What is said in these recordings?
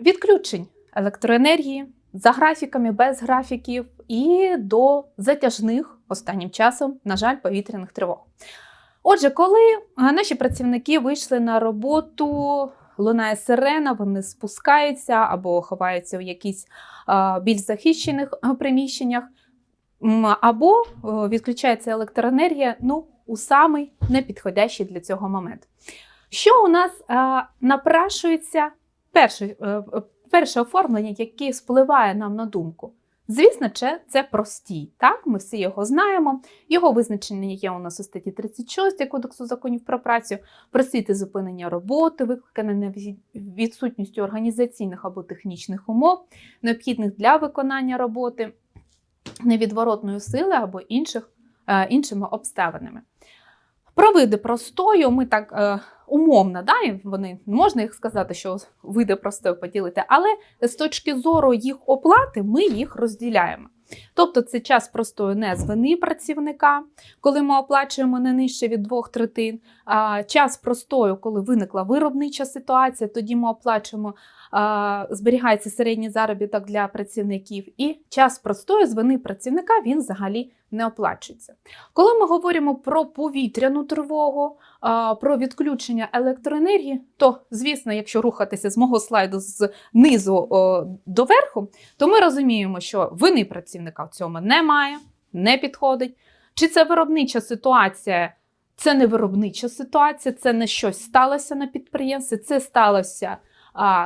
Відключень електроенергії за графіками, без графіків і до затяжних останнім часом, на жаль, повітряних тривог. Отже, коли наші працівники вийшли на роботу, лунає сирена, вони спускаються або ховаються в якісь більш захищених приміщеннях, або відключається електроенергія ну, у самий непідходящий для цього момент. Що у нас е, напрашується перше, е, перше оформлення, яке спливає нам на думку? Звісно, це, це простій. Так, ми всі його знаємо. Його визначення є у нас у статті 36 Кодексу законів про працю, просити зупинення роботи, викликане від- відсутністю організаційних або технічних умов, необхідних для виконання роботи, невідворотної сили або інших, іншими обставинами. Про види простою ми так е, умовно, да, вони можна їх сказати, що види простою поділити, але з точки зору їх оплати ми їх розділяємо. Тобто це час простою не з вини працівника, коли ми оплачуємо не нижче від двох третин, а час простою, коли виникла виробнича ситуація, тоді ми оплачуємо, зберігається середній заробіток для працівників, і час простою з вини працівника він взагалі не оплачується. Коли ми говоримо про повітряну тривогу, про відключення електроенергії, то, звісно, якщо рухатися з мого слайду з низу о, до верху, то ми розуміємо, що вини працівника в цьому немає, не підходить. Чи це виробнича ситуація? Це не виробнича ситуація, це не щось сталося на підприємстві, це сталося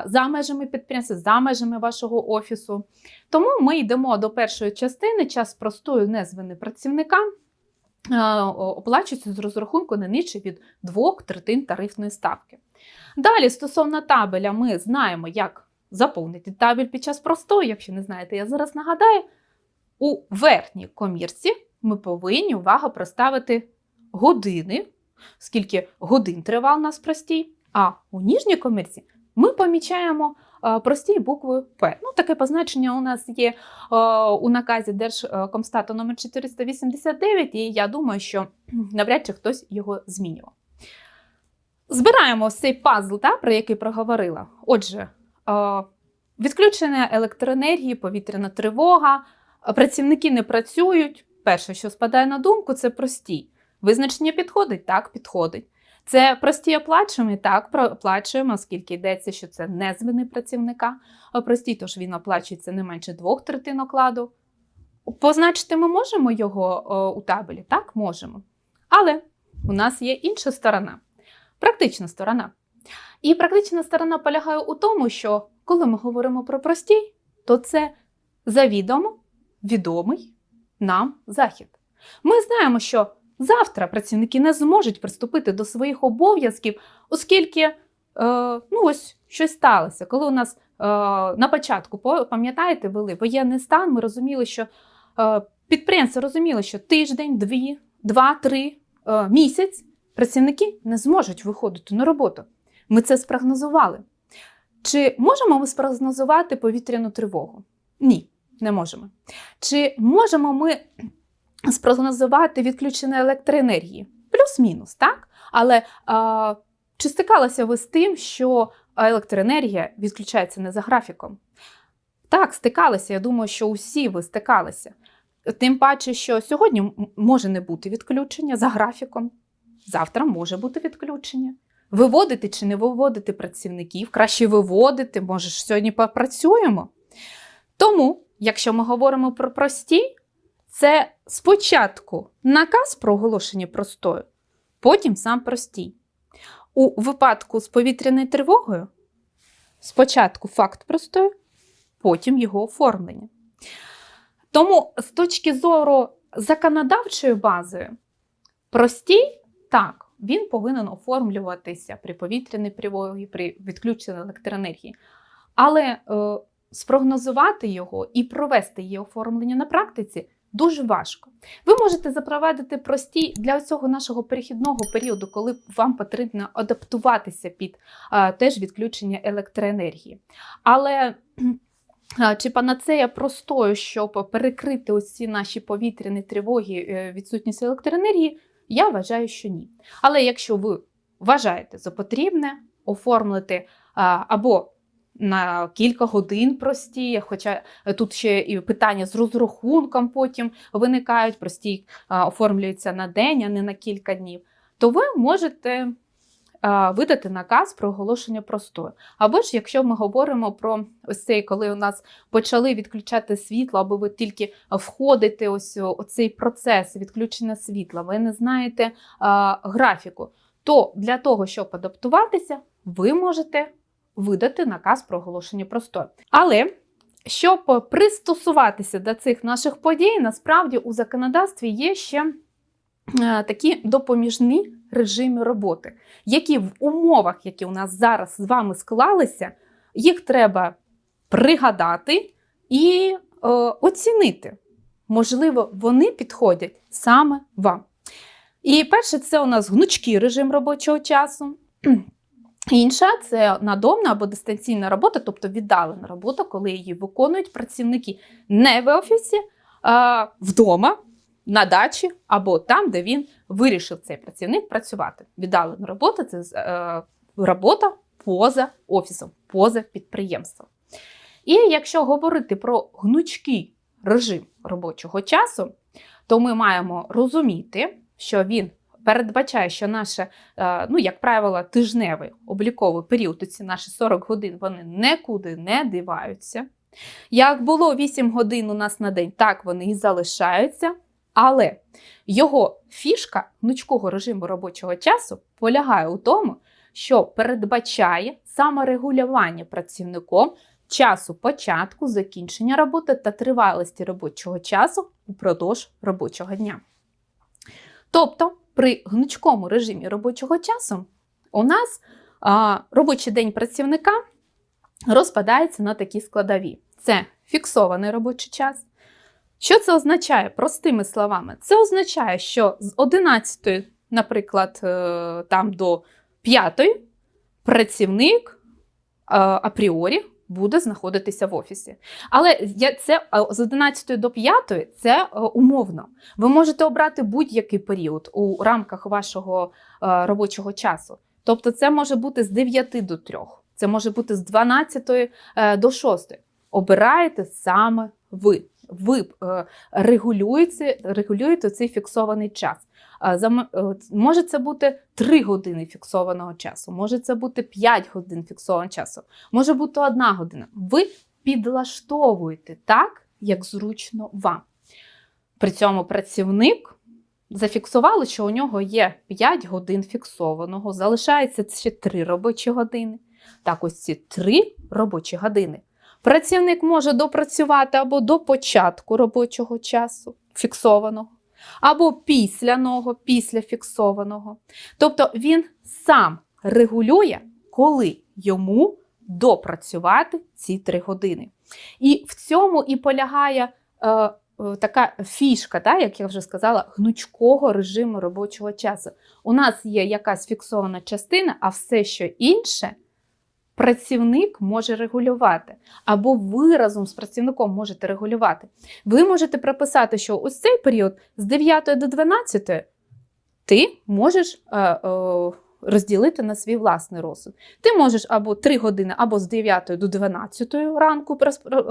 за межами підприємства, за межами вашого офісу. Тому ми йдемо до першої частини, час простою не з вини працівника. Оплачується з розрахунку не нижче від двох третин тарифної ставки. Далі, стосовно табеля, ми знаємо, як заповнити табель під час простою. Якщо не знаєте, я зараз нагадаю, у верхній комірці ми повинні увага проставити години, скільки годин тривав у нас простій, а у ніжній комірці ми помічаємо е, простій буквою П. Ну, таке позначення у нас є е, у наказі Держкомстату номер 489, і я думаю, що навряд чи хтось його змінював. Збираємо цей пазл, та, про який проговорила. Отже, е, відключення електроенергії, повітряна тривога, працівники не працюють. Перше, що спадає на думку, це простій. Визначення підходить? Так, підходить. Це прості оплачуємо? Так, оплачуємо, оскільки йдеться, що це не з вини працівника. А простій, тож він оплачується не менше двох третин окладу. Позначити ми можемо його о, у табелі? Так, можемо. Але у нас є інша сторона практична сторона. І практична сторона полягає у тому, що коли ми говоримо про простій, то це завідомо відомий нам захід. Ми знаємо, що завтра працівники не зможуть приступити до своїх обов'язків, оскільки е, ну ось щось сталося. Коли у нас е, на початку, пам'ятаєте, вели воєнний стан, ми розуміли, що е, підприємці розуміли, що тиждень, дві, два, три е, місяць працівники не зможуть виходити на роботу. Ми це спрогнозували. Чи можемо ми спрогнозувати повітряну тривогу? Ні, не можемо. Чи можемо ми спрогнозувати відключення електроенергії? Плюс-мінус, так? Але а, чи стикалися ви з тим, що електроенергія відключається не за графіком? Так, стикалися. Я думаю, що усі ви стикалися. Тим паче, що сьогодні може не бути відключення за графіком, завтра може бути відключення. Виводити чи не виводити працівників, краще виводити, може ж сьогодні попрацюємо. Тому, якщо ми говоримо про прості, це спочатку наказ про оголошення простою, потім сам простій. У випадку з повітряною тривогою спочатку факт простою, потім його оформлення. Тому з точки зору законодавчої бази, простій так, він повинен оформлюватися при повітряній тривогі, при відключенні електроенергії. Але е, спрогнозувати його і провести її оформлення на практиці дуже важко. Ви можете запровадити прості для цього нашого перехідного періоду, коли вам потрібно адаптуватися під е, теж відключення електроенергії. Але чи панацея простою, щоб перекрити ці наші повітряні тривоги, е, відсутність електроенергії, Я вважаю, що ні. Але якщо ви вважаєте за потрібне оформити а, або на кілька годин прості, хоча тут ще і питання з розрахунком потім виникають, прості а, оформлюються на день, а не на кілька днів, то ви можете видати наказ про оголошення простою. Або ж якщо ми говоримо про ось цей, коли у нас почали відключати світло, або ви тільки входите ось у цей процес відключення світла, ви не знаєте графіку, то для того, щоб адаптуватися, ви можете видати наказ про оголошення простою. Але щоб пристосуватися до цих наших подій, насправді у законодавстві є ще е, такі допоміжні режими роботи, які в умовах, які у нас зараз з вами склалися, їх треба пригадати і е, оцінити. Можливо, вони підходять саме вам. І перше, це у нас гнучкий режим робочого часу. Інша це надомна або дистанційна робота, тобто віддалена робота, коли її виконують працівники не в офісі, а вдома, на дачі або там, де він вирішив цей працівник працювати. Віддалена робота це е, робота поза офісом, поза підприємством. І якщо говорити про гнучкий режим робочого часу, то ми маємо розуміти, що він передбачає, що наше, е, ну, як правило, тижневий обліковий період, ці наші 40 годин, вони нікуди не диваються. Як було 8 годин у нас на день, так вони і залишаються. Але його фішка гнучкого режиму робочого часу полягає у тому, що передбачає саморегулювання працівником часу початку, закінчення роботи та тривалості робочого часу упродовж робочого дня. Тобто, при гнучкому режимі робочого часу у нас а, робочий день працівника розпадається на такі складові: це фіксований робочий час. Що це означає? Простими словами, це означає, що з 11, наприклад, е, там до 5 працівник апріорі буде знаходитися в офісі. Але це з 11 до 5 це е, умовно. Ви можете обрати будь-який період у рамках вашого е, робочого часу. Тобто, це може бути з 9 до 3, це може бути з 12 е, до 6. Обираєте саме ви. Ви регулюєте, регулюєте цей фіксований час. Може це бути 3 години фіксованого часу, може це бути 5 годин фіксованого часу, може бути 1 година. Ви підлаштовуєте так, як зручно вам. При цьому працівник зафіксували, що у нього є 5 годин фіксованого, залишається ще 3 робочі години. Так, ось ці 3 робочі години. Працівник може допрацювати або до початку робочого часу фіксованого або після нього, після фіксованого. Тобто він сам регулює, коли йому допрацювати ці три години. І в цьому і полягає е, е, така фішка, так, як я вже сказала, гнучкого режиму робочого часу. У нас є якась фіксована частина, а все, що інше працівник може регулювати, або ви разом з працівником можете регулювати. Ви можете прописати, що ось цей період з 9 до 12 ти можеш е, е, розділити на свій власний розсуд. Ти можеш або 3 години, або з 9 до 12 ранку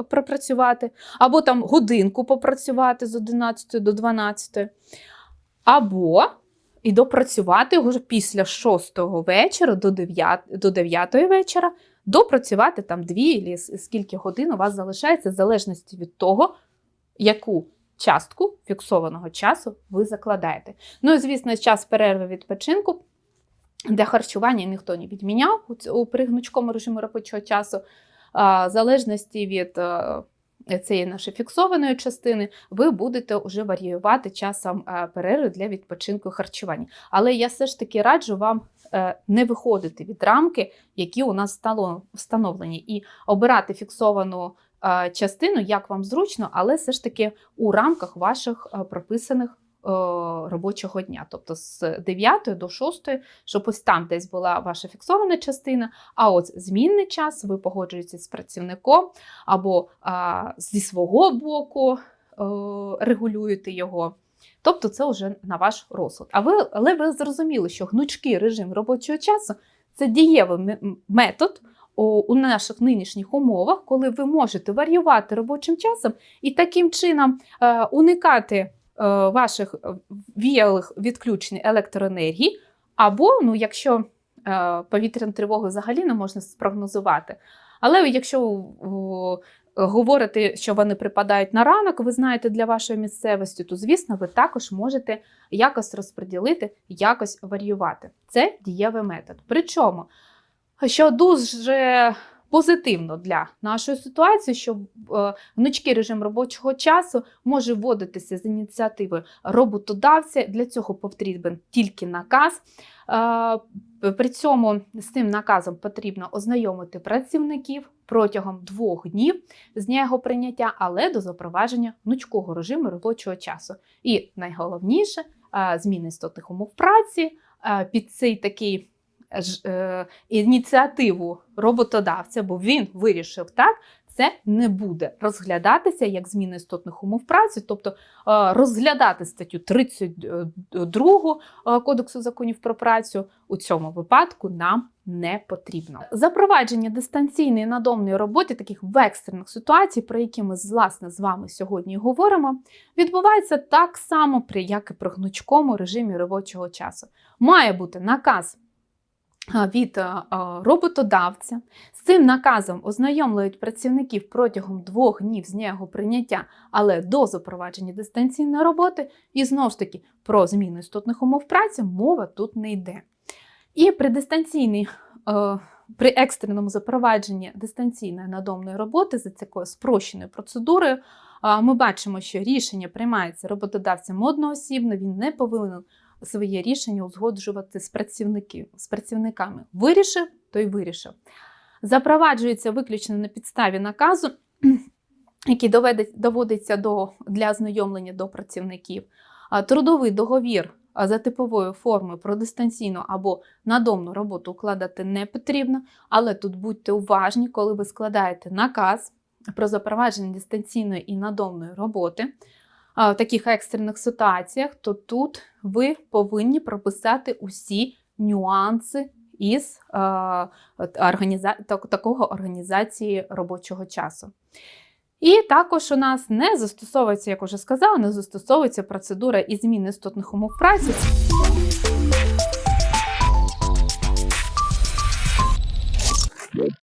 пропрацювати, або там годинку попрацювати з 11 до 12. Або і допрацювати його після 6 вечора до 9 до 9 вечора, допрацювати там 2 або скільки годин у вас залишається, в залежності від того, яку частку фіксованого часу ви закладаєте. Ну і, звісно, час перерви відпочинку. Для харчування ніхто не відміняв у пригнучкому режимі робочого часу, в залежності від цієї нашої фіксованої частини, ви будете вже варіювати часом е, перерви для відпочинку харчування. Але я все ж таки раджу вам е, не виходити від рамки, які у нас встановлені, і обирати фіксовану е, частину, як вам зручно, але все ж таки у рамках ваших прописаних робочого дня, тобто з 9 до 6, щоб ось там десь була ваша фіксована частина, а от змінний час ви погоджуєтеся з працівником або а, зі свого боку е, регулюєте його. Тобто це вже на ваш розсуд. А ви, але ви зрозуміли, що гнучкий режим робочого часу це дієвий метод у, наших нинішніх умовах, коли ви можете варіювати робочим часом і таким чином е, уникати е, ваших е, віялих відключень електроенергії, або ну, якщо е, повітряну тривогу взагалі не можна спрогнозувати. Але якщо говорити, що вони припадають на ранок, ви знаєте для вашої місцевості, то звісно, ви також можете якось розподілити, якось варіювати. Це дієвий метод. Причому, що дуже позитивно для нашої ситуації, що е, гнучкий режим робочого часу може вводитися з ініціативи роботодавця. Для цього потрібен тільки наказ. Е, При цьому з цим наказом потрібно ознайомити працівників протягом двох днів з дня його прийняття, але до запровадження гнучкого режиму робочого часу. І найголовніше е, зміни істотних умов праці під цей такий ініціативу роботодавця, бо він вирішив так. Це не буде розглядатися як зміни істотних умов праці, тобто е, розглядати статтю 32 е, Кодексу законів про працю у цьому випадку нам не потрібно. Запровадження дистанційної надомної роботи, таких в екстрених ситуацій, про які ми власне з вами сьогодні говоримо, відбувається так само, при як і при гнучкому режимі робочого часу. Має бути наказ від а, а, роботодавця. З цим наказом ознайомлюють працівників протягом двох днів з його прийняття, але до запровадження дистанційної роботи, і знову ж таки про зміну істотних умов праці мова тут не йде. І при дистанційній, е, при екстреному запровадженні дистанційної надомної роботи за такою спрощеною процедурою, е, ми бачимо, що рішення приймається роботодавцем одноосібно, він не повинен своє рішення узгоджувати з, з працівниками. Вирішив, то й вирішив. Запроваджується виключно на підставі наказу, який доводиться до, для ознайомлення до працівників. Трудовий договір за типовою формою про дистанційну або надомну роботу укладати не потрібно, але тут будьте уважні, коли ви складаєте наказ про запровадження дистанційної і надомної роботи в таких екстрених ситуаціях, то тут ви повинні прописати усі нюанси із е, організа... так- такого організації робочого часу. І також у нас не застосовується, як уже сказала, не застосовується процедура і зміни істотних умов праці.